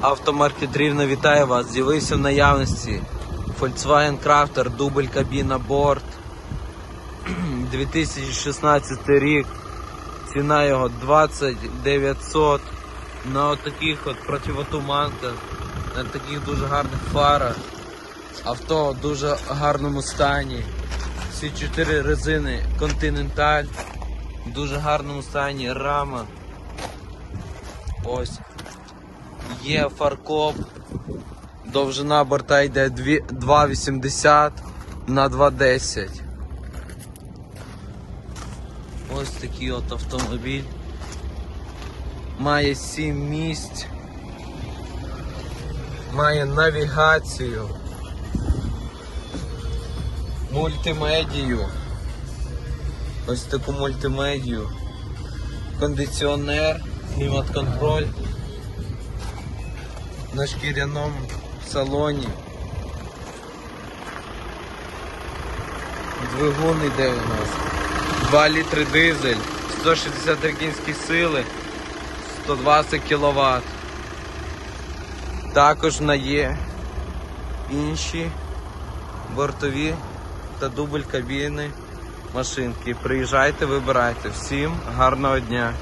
Автомаркет Рівно вітає вас. З'явився в наявності Volkswagen Crafter, дубль кабіна борт. 2016 рік. Ціна його 20 900 на отаких от противотуманках, на таких дуже гарних фарах. Авто в дуже гарному стані. Всі чотири резини Continental в дуже гарному стані. Рама. Ось. Є фаркоп. Довжина борта йде 2,80 на 2,10. Ось такий от автомобіль. Має 7 місць. Має навігацію. Мультимедію. Ось таку мультимедію. Кондиціонер, клімат-контроль на шкіряному салоні. Двигун йде у нас. 2 літри дизель, 163 кінські сили, 120 кВт. Також на є інші бортові та дубль кабіни машинки. Приїжджайте, вибирайте. Всім гарного дня!